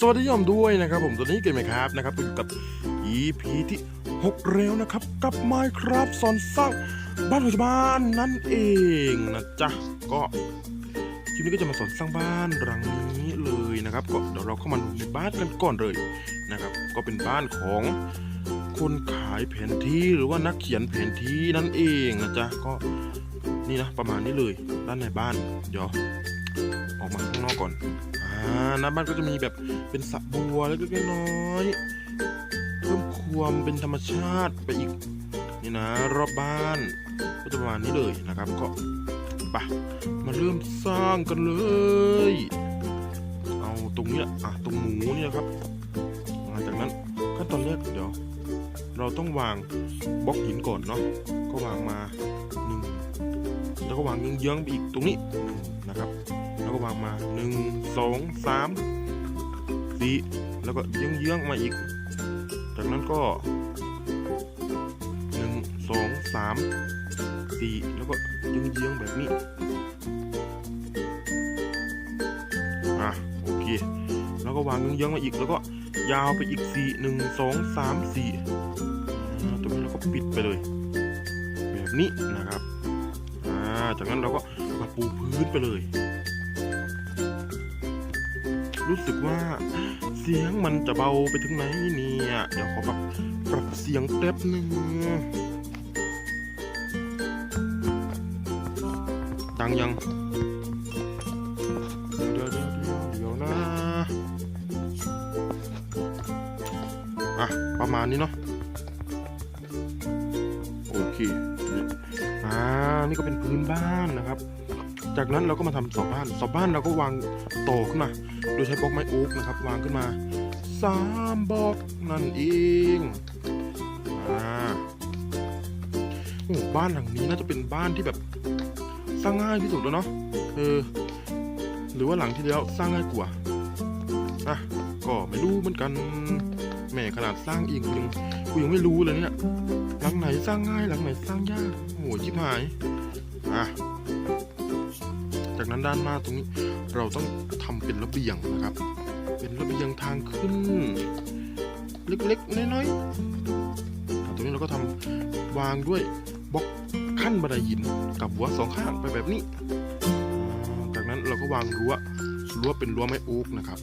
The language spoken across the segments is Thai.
สวัสดียอมด้วยนะครับ ผมตัวนี้เกมไหมครับนะครับอยู่กับ EP ที่6แล้วนะครับ กับ Minecraft สอนสร้างบ้านปัจจุบันนั่นเองนะจ๊ะก็คลิปนี้ก็จะมาสอนสร้างบ้านหลังนี้เลยนะครับ ก็เดี๋ยวเราเข้ามาดูในบ้านกันก่อนเลยนะครับ ก็เป็นบ้านของคนขายแผนที่หรือว่านักเขียนแผนที่นั่นเองนะจ๊ะก็นี่นะประมาณนี้เลยด้านในบ้านเดี๋ยว ออกมาข้างนอกก่อน อ่าหน้าบ้านก็จะมีแบบเป็นสระบัวเล็กๆน้อยๆเพิ่มความเป็นธรรมชาติไปอีก นี่นะ รอบบ้าน ก็จะประมาณนี้เลยนะครับ ก็ไปะมาเริ่มสร้างกันเลย เอาตรงนี้อะตรงหมูเนี่ยครับหลังจากนั้นขั้นตอนแรกเดี๋ยว เราต้องวางบล็อกหินก่อนเนาะก็วางมาหนึ่งแล้วก็วางเยื้องๆไปอีกตรงนี้หนึ่งนะครับ แล้วก็วางมาหนึ่งสองสามสี่แล้วก็เยื้องๆมาอีก จากนั้นก็หนึ่งสองสามสี่แล้วก็เยื้องๆแบบนี้อะโอเค แล้วก็วางเยื้องๆมาอีก แล้วก็ยาวไปอีกสี่หนึ่งสองสามสี่อ่าตรงนี้เราก็ปิดไปเลย แบบนี้นะครับจากนั้นเราก็มาปูพื้นไปเลย รู้สึกว่าเสียงมันจะเบาไปถึงไหนเนี่ย เดี๋ยวขอปรับปรับเสียงแป๊บหนึ่งดังยัง เดี๋ยวเดี๋ยวเดี๋ยวเดี๋ยวนะอะ ประมาณนี้เนาะโอเคนี่อ่านี่ก็เป็นพื้นบ้านนะครับ จากนั้นเราก็มาทำเสาบ้านเสาบ้านเราก็วางต่อขึ้นมา โดยใช้บล็อกไม้โอ๊กนะครับ วางขึ้นมาสามบล็อกนั่นเองอ่าโอ้บ้านหลังนี้น่าจะเป็นบ้านที่แบบสร้างง่ายที่สุดแล้วเนาะเออหรือว่าหลังที่แล้วสร้างง่ายกว่าอะก็ไม่รู้เหมือนกันแหม่ขนาดสร้างเองกูยังกูยังไม่รู้เลยเนี่ยหลังไหนสร้างง่ายหลังไหนสร้างยากโอ้โหชิบหายอะ จากนั้นด้านหน้าตรงนี้เราต้องทำเป็นระเบียงนะครับ เป็นระเบียงทางขึ้น เล็กๆน้อยๆตรงนี้เราก็ทำวางด้วยบล็อกขั้นบันไดหินกับหัวสองข้างไปแบบนี้ จากนั้นเราก็วางรั้วรั้วเป็นรั้วไม้โอ๊กนะครับ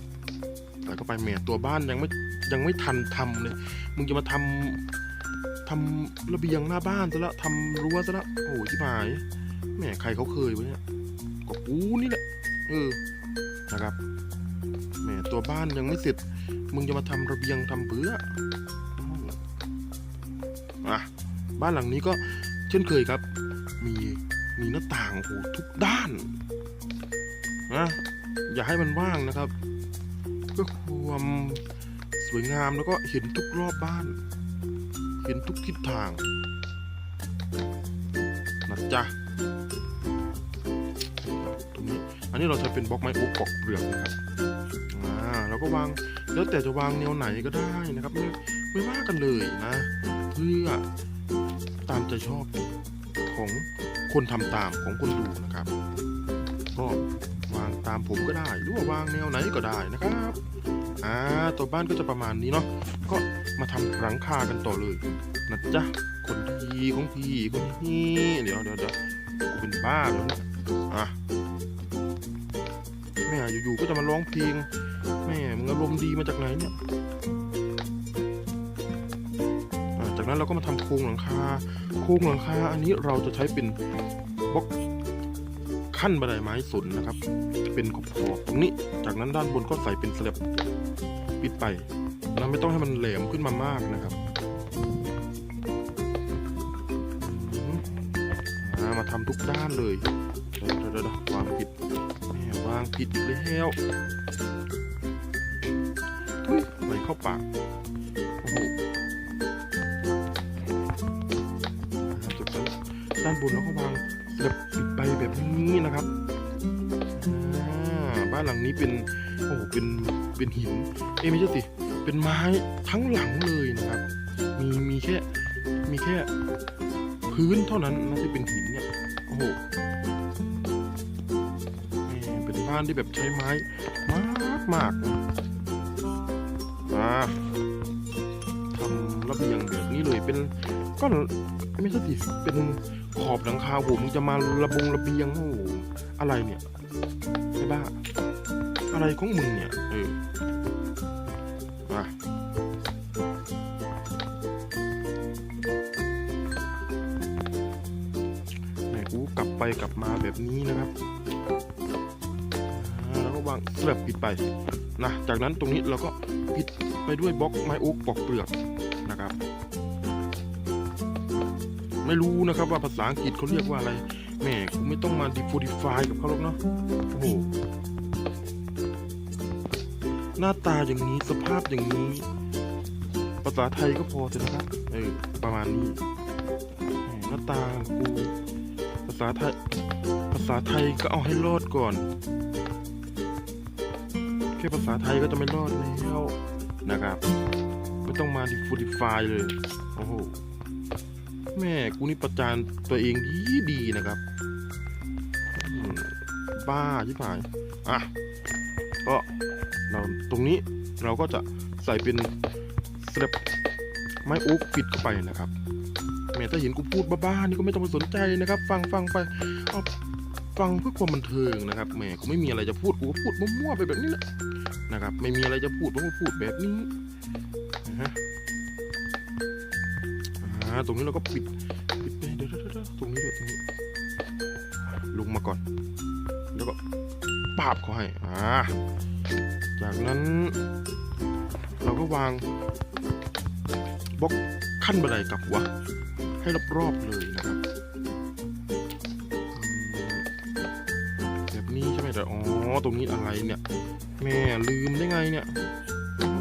แต่ก็ไปแหม่ตัวบ้านยังไม่ยังไม่ทันทำเลยมึงจะมาทำทำระเบียงหน้าบ้านซะละทำรั้วซะละโอ้โหชิบหายแหม่ใครเขาเคยวะเนี่ย ก็กูนี่แหละเออนะครับแหมตัวบ้านยังไม่เสร็จ มึงจะมาทำระเบียงทำเพื่ออะบ้านหลังนี้ก็เช่นเคยครับ มีมีหน้าต่างโอ้โหทุกด้านนะอย่าให้มันว่างนะครับเพื่อความสวยงามแล้วก็เห็นทุกรอบบ้าน เห็นทุกทิศทางนะจ๊ะ อันนี้เราใช้เป็นบล็อกไม้โอ๊กปอกเปลือกนะครับอ่าเราก็วางแล้วแต่จะวางแนวไหนก็ได้นะครับ ไม่ไม่ว่ากันเลยนะ เพื่อตามใจชอบของคนทำตามของคนดูนะครับ ก็วางตามผมก็ได้ หรือว่าวางแนวไหนก็ได้นะครับอ่าตัวบ้านก็จะประมาณนี้เนาะก็มาทำหลังคากันต่อเลยนะจ๊ะคนทีของพี่คนนี้เดี๋ยวเดี๋ยวเดี๋ยวกูเป็นบ้าแล้วนี่ยอะ แม่อยู่ๆก็จะมาร้องเพลงแม่มึงอารมณ์ดีมาจากไหนเนี่ยจากนั้นเราก็มาทำโครงหลังคา โครงหลังคา อันนี้เราจะใช้เป็นบล็อกขั้นบันไดไม้สนนะครับ เป็นขอบๆตรงนี้ จากนั้นด้านบนก็ใส่เป็นสแลบปิดไปเราไม่ต้องให้มันแหลมขึ้นมามากนะครับมอ่ามาทำทุกด้านเลย ผิดอีกแล้วทุยไหลเข้าปากโอ้โหจากนั้นด้านบนเราก็วางแบบปิดไปแบบนี้นะครับบ้านหลังนี้เป็นโอ้โหเป็นเป็นหินเอ้ไม่ใช่สิเป็นไม้ทั้งหลังเลยนะครับ มีมีแค่มีแค่พื้นเท่านั้นนะที่เป็นหินเนี่ยโอ้โห บ้านที่แบบใช้ไม้มากมากมาทำระเบียงแบบนี้เลยเป็นก็ไม่ใช่ติเป็นขอบหลังคาผมจะมาระบงระเบียงโอ้อะไรเนี่ยไอ้บ้า อะไรของมึงเนี่ยเออมาแม่กูกลับไปกลับมาแบบนี้นะครับ อ่าแสบปิดไปนะจากนั้นตรงนี้เราก็ปิดไปด้วยบล็อกไม้โอ๊กปอกเปลือกนะครับ ไม่รู้นะครับว่าภาษาอังกฤษเขาเรียกว่าอะไรแม่กูไม่ต้องมาดิฟูดิฟายกับเขาหรอกเนาะโอ้โหหน้าตาอย่างนี้สภาพอย่างนี้ ภาษาไทยก็พอเถอะนะครับเออประมาณนี้หน้าตากูภาษาไทย ภาษาไทยก็เอาให้รอดก่อน ค่ภาษาไทยก็จะไม่รอดแล้วนะครับ ไม่ต้องมาดิฟูดิฟายเลย โอ้โห แม่กูนี่ประจานตัวเองดีดีนะครับ บ้าชิบหายอะ ก็เราตรงนี้เราก็จะใส่เป็นสเต็ปไม้โอ๊กปิดเข้าไปนะครับแม่ถ้าเห็นกูพูดบ้าๆนี่ก็ไม่ต้องไปสนใจนะครับ ฟังฟังไปเอา ฟังเพื่อความบันเทิงนะครับแหม่กูไม่มีอะไรจะพูดกูก็พูดมั่วๆไปแบบนี้แหละนะครับ ไม่มีอะไรจะพูดผมก็พูดแบบนี้นะฮะตรงนี้เราก็ปิดปิดไปเดี๋ยวเดี๋ยวเดี๋ยวตรงนี้ด้วยตรงนี้ ลงมาก่อน แล้วก็ปาบเขาให้อ่าจากนั้น เราก็วางบล็อกขั้นบันไดกลับหัวให้รอบๆเลยนะครับ แบบนี้ใช่ไหมแต่อ๋อตรงนี้อะไรเนี่ย แม่ลืมได้ไงเนี่ยโอ้โห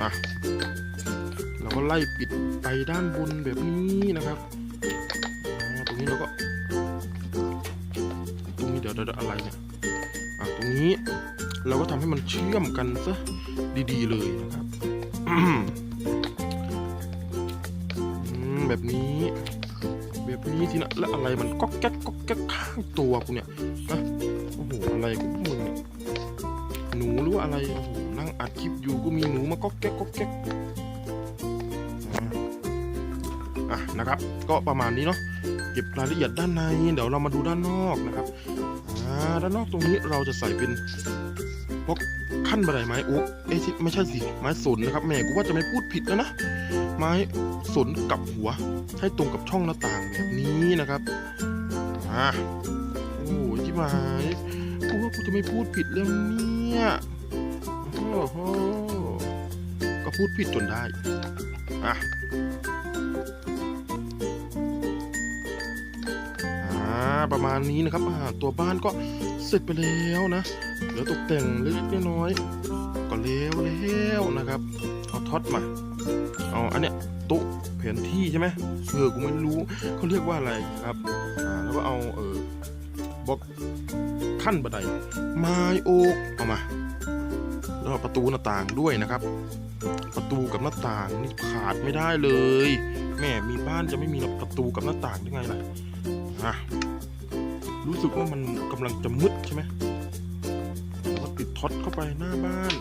อะเราก็ไล่ปิดไปด้านบนแบบนี้นะครับตรงนี้เราก็ ตรงนี้เดี๋ยวเดี๋ยวอะไรเนี่ยอะตรงนี้เราก็ทำให้มันเชื่อมกันซะดีๆเลยนะครับ แบบนี้ แบบนี้ทีนะแล้วอะไรมันก็แก๊กก็แก๊กข้างตัวกูเนี่ยนะโอ้โหอะไรกูมึงเนี่ยหนูหรือว่าอะไรโอ้โหนั่งอัดคลิปอยู่ก็มีหนูมาก็แก๊กก็แก๊กอะนะครับ ก็ประมาณนี้เนาะเก็บรายละเอียดด้านใน เดี๋ยวเรามาดูด้านนอกนะครับอ่าด้านนอกตรงนี้เราจะใส่เป็นพวกขั้นบันไดไม้อุ๊กเอ้ยที่ไม่ใช่สิไม้สนนะครับแม่กูว่าจะไม่พูดผิดแล้วนะ ไม้สนกับหัว ให้ตรงกับช่องหน้าต่างแบบนี้นะครับอ่าโอ้ยที่หมายกูว่ากูจะไม่พูดผิดแล้วเนี่ยโอ้โหก็พูดผิดจนได้อะอ่าประมาณนี้นะครับตัวบ้านก็เสร็จไปแล้วนะเหลือตกแต่งเล็กน้อย ก็แล้วแล้วนะครับ เอาท็อตมา เอาอันเนี้ยโต๊ะแผนที่ใช่ไหมเออกูไม่รู้เขาเรียกว่าอะไรครับอ่าแล้วก็เอาเออบล็อกขั้นบันไดไม้โอกเอามาแล้วประตูหน้าต่างด้วยนะครับ ประตูกับหน้าต่างนี่ขาดไม่ได้เลย แม่มีบ้านจะไม่มีประตูกับหน้าต่างได้ไงล่ะอะรู้สึกว่ามันกำลังจะมืดใช่ไหมแล้วก็ติดท็อตเข้าไปหน้าบ้าน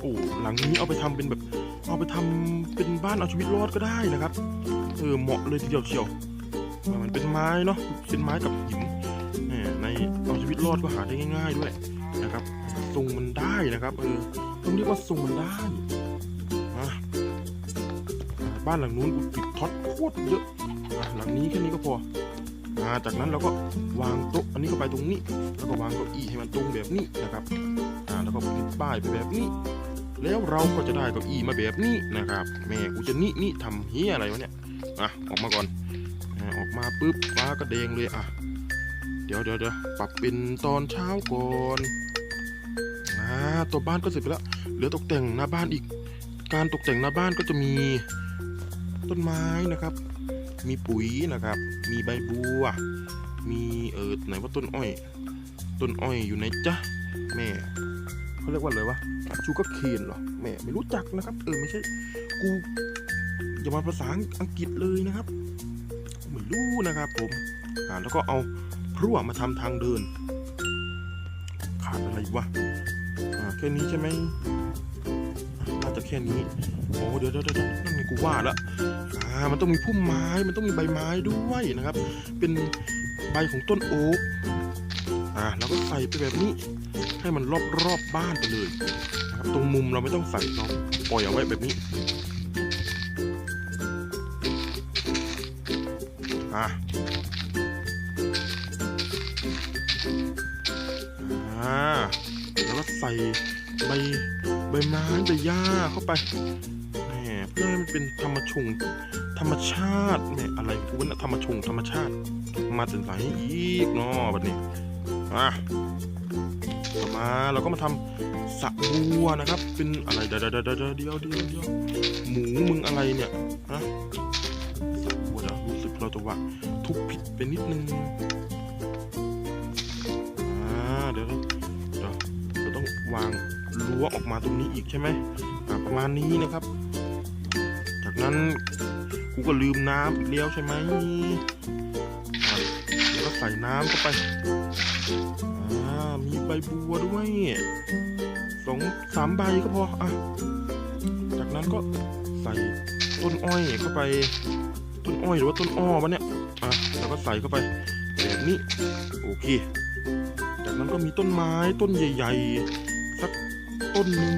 โอ้หลังนี้เอาไปทำเป็นแบบ เอาไปทำเป็นบ้านเอาชีวิตรอดก็ได้นะครับ เออเหมาะเลยทีเดียวเชียวมันเป็นไม้เนาะเป็นไม้กับหินในเอาชีวิตรอดก็หาได้ง่าย ๆด้วยนะครับทรงมันได้นะครับเออต้องเรียกว่าทรงมันได้อะบ้านหลังนู้นติดท็อตโคตรเยอะหลังนี้แค่นี้ก็พอาจากนั้นเราก็วางโต๊ะอันนี้เข้าไปตรงนี้ แล้วก็วางเก้าอี้ให้มันตรงแบบนี้นะครับแล้วก็ติดป้ายไปแบบนี้ แล้วเราก็จะได้เก้าอี้มาแบบนี้นะครับ แม่กูจะนี่นี่ทำเฮียอะไรวะเนี่ยอะออกมาก่อนอออกมาปุ๊บฟ้าก็แดงเลยอะ เดี๋ยวเดี๋ยวเดี๋ยวปรับเป็นตอนเช้าก่อนอ่าตัวบ้านก็เสร็จไปแล้วเหลือตกแต่งหน้าบ้านอีก การตกแต่งหน้าบ้านก็จะมีต้นไม้นะครับ มีปุ๋ยนะครับ มีใบบัว มีเออไหนว่าต้นอ้อย ต้นอ้อยอยู่ไหนจ๊ะแม่เขาเรียกว่าอะไรวะ ชูก็เคนเหรอแม่ไม่รู้จักนะครับ เออไม่ใช่ กูอย่ามาภาษาอังกฤษเลยนะครับไม่รู้นะครับผมอ่าแล้วก็เอาพรั่วมาทำทางเดิน ขาดอะไรวะอ่าแค่นี้ใช่ไหมอะน่าจะแค่นี้โอ้เดี๋ยวเดี๋ยวเดี๋ยวนั่นไงกูว่าละอ่ามันต้องมีพุ่มไม้มันต้องมีใบไม้ด้วยนะครับ เป็นใบของต้นโอ๊กอ่าแล้วก็ใส่ไปแบบนี้ ให้มันรอบรอบบ้านไปเลยนะครับตรงมุมเราไม่ต้องใส่เราปล่อยเอาไว้แบบนี้อะอ่าแล้วก็ใส่ใบใบไม้ใบหญ้าเข้าไปแหมเพื่อให้มันเป็นธรรมชงธรรมชาติแหมอะไรกูว่าธรรมชงธรรมชาติ มาถึงไหนอีกเนาะแบบนี้อะ ต่อมาเราก็มาทำสะบัวนะครับ เป็นอะไรเดี๋ยวเดี๋ยวเดี๋ยวเดี๋ยวเดี๋ยวหมูมึงอะไรเนี่ยฮะสะบัวเดี๋ยวรู้สึกเราจะว่าทุบผิดไปนิดนึงอ่าเดี๋ยวเดี๋ยวเราต้องวางรั้วออกมาตรงนี้อีกใช่ไหมประมาณนี้นะครับ จากนั้นกูก็ลืมน้ำอีกแล้วใช่ไหมแล้วก็ใส่น้ำเข้าไป มีใบบัวด้วยสองสามใบก็พออะจากนั้นก็ใส่ต้นอ้อยเข้าไป ต้นอ้อยหรือว่าต้นอ้อวะเนี่ยอะแล้วก็ใส่เข้าไปแบบนี้โอเค จากนั้นก็มีต้นไม้ต้นใหญ่ ๆ สักต้นหนึ่ง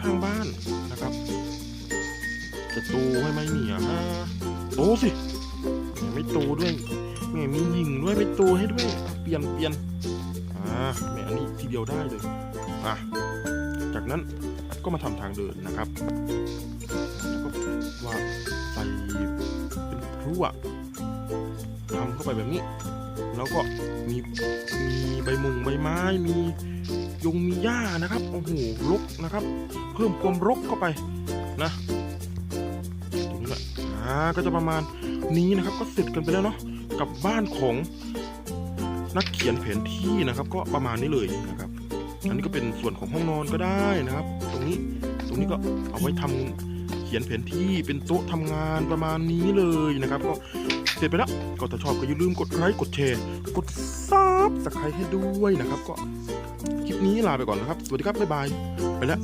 ข้างบ้านนะครับ จะโตให้ไหมเนี่ยฮะโตสิไม่โตด้วยแหมมีหญิงด้วยไม่โตให้ด้วยเปลี่ยนเปลี่ยน แหม่อันนี้ทีเดียวได้เลยอะจากนั้นก็มาทำทางเดินนะครับแล้วก็ว่าใส่เป็นพรั่วทำเข้าไปแบบนี้ แล้วก็มีมีใบมุงใบไม้มียงมีหญ้านะครับโอ้โหรกนะครับ เพิ่มความรกเข้าไปนะตรงนี้แหละอ่าก็จะประมาณนี้นะครับก็เสร็จกันไปแล้วเนาะกับบ้านของ นักเขียนแผนที่นะครับ ก็ประมาณนี้เลยนะครับ อันนี้ก็เป็นส่วนของห้องนอนก็ได้นะครับ ตรงนี้ตรงนี้ก็เอาไว้ทำเขียนแผนที่เป็นโต๊ะทำงานประมาณนี้เลยนะครับ ก็เสร็จไปแล้วก็ถ้าชอบก็อย่าลืมกดไลค์กดแชร์กดซับสไครต์ให้ด้วยนะครับ ก็คลิปนี้ลาไปก่อนนะครับ สวัสดีครับบ๊ายบายไปแล้ว